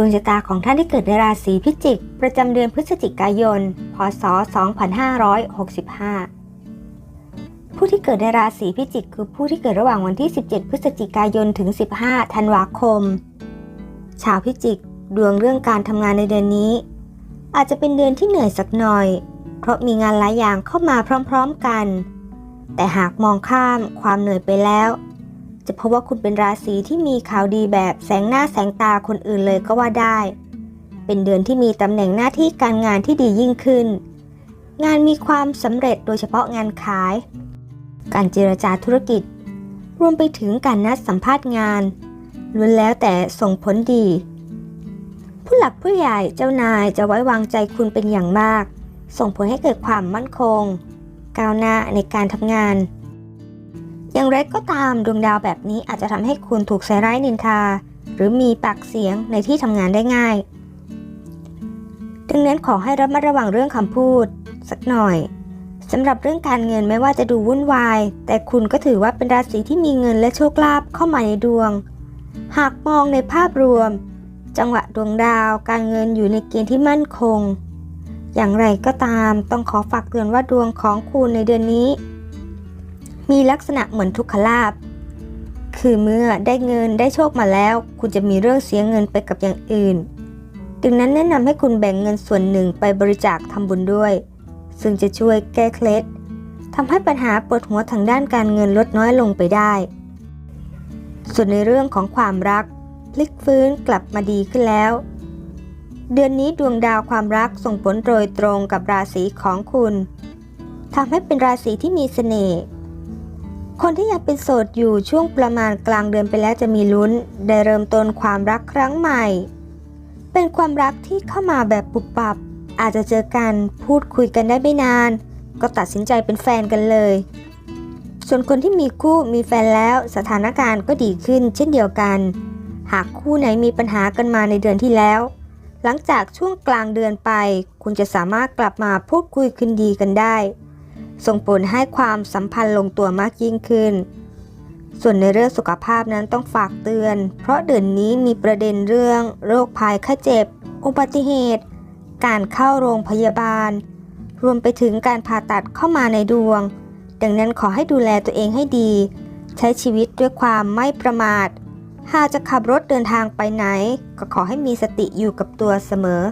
ดวงชะตาของท่านที่เกิดในราศีพิจิก ประจำเดือนพฤศจิกายน พศ 2565 ผู้ที่เกิดในราศีพิจิก คือผู้ที่เกิดระหว่างวันที่ 17 พฤศจิกายน ถึง 15 ธันวาคม ชาวพิจิก ดวงเรื่องการทำงานในเดือนนี้ อาจจะเป็นเดือนที่เหนื่อยสักหน่อย เพราะมีงานหลายอย่างเข้ามาพร้อม ๆกัน แต่หากมองข้ามความเหนื่อยไปแล้ว จะพบว่าคุณเป็นราศีที่มีข่าวดีแบบแสงหน้าแสงตาคนอื่นเลยก็ว่าได้ เป็นเดือนที่มีตำแหน่งหน้าที่การงานที่ดียิ่งขึ้น งานมีความสำเร็จโดยเฉพาะงานขาย การเจรจาธุรกิจ รวมไปถึงการนัดสัมภาษณ์งานล้วนแล้วแต่ส่งผลดี ผู้หลักผู้ใหญ่เจ้านายจะไว้วางใจคุณเป็นอย่างมาก ส่งผลให้เกิดความมั่นคง ก้าวหน้าในการทำงาน อย่างไรก็ตามดวงดาวแบบนี้อาจจะทำให้คุณถูกใส่ร้ายนินทา หรือมีปากเสียงในที่ทำงานได้ง่าย ดังนั้นขอให้ระมัดระวังเรื่องคำพูด สักหน่อยสำหรับเรื่องการเงินไม่ว่าจะดูวุ่นวาย แต่คุณก็ถือว่าเป็นราศีที่มีเงินและโชคลาภเข้ามาในดวง หากมองในภาพรวม จังหวะดวงดาว การเงินอยู่ในเกณฑ์ที่มั่นคง อย่างไรก็ตามต้องขอฝากเตือนว่าดวงของคุณในเดือนนี้ มีลักษณะเหมือนทุกขลาภคือเมื่อได้เงินได้โชคมาแล้ว คุณจะมีเรื่องเสียเงินไปกับอย่างอื่น ดังนั้นแนะนำให้คุณแบ่งเงินส่วนหนึ่งไปบริจาคทำบุญด้วย ซึ่งจะช่วยแก้เคล็ดทำให้ปัญหาปวดหัวทางด้านการเงินลดน้อยลงไปได้ ส่วนในเรื่องของความรัก พลิกฟื้นกลับมาดีขึ้นแล้ว เดือนนี้ดวงดาวความรักส่งผลโดยตรงกับราศีของคุณทำให้เป็นราศีที่มีเสน่ห์ คนที่ยังเป็นโสดอยู่ช่วงประมาณกลางเดือนไปแล้วจะมีลุ้น ได้เริ่มต้นความรักครั้งใหม่ เป็นความรักที่เข้ามาแบบปุบปับ อาจจะเจอกันพูดคุยกันได้ไม่นาน ก็ตัดสินใจเป็นแฟนกันเลย ส่วนคนที่มีคู่มีแฟนแล้วสถานการณ์ก็ดีขึ้นเช่นเดียวกัน หากคู่ไหนมีปัญหากันมาในเดือนที่แล้ว หลังจากช่วงกลางเดือนไป คุณจะสามารถกลับมาพูดคุยคืนดีกันได้ ส่งผลให้ความสัมพันธ์ลงตัวมากยิ่งขึ้น ส่วนในเรื่องสุขภาพนั้นต้องฝากเตือน เพราะเดือนนี้มีประเด็นเรื่อง โรคภัยไข้เจ็บ อุบัติเหตุ การเข้าโรงพยาบาล รวมไปถึงการผ่าตัดเข้ามาในดวง ดังนั้นขอให้ดูแลตัวเองให้ดี ใช้ชีวิตด้วยความไม่ประมาท หากจะขับรถเดินทางไปไหน ก็ขอให้มีสติอยู่กับตัวเสมอ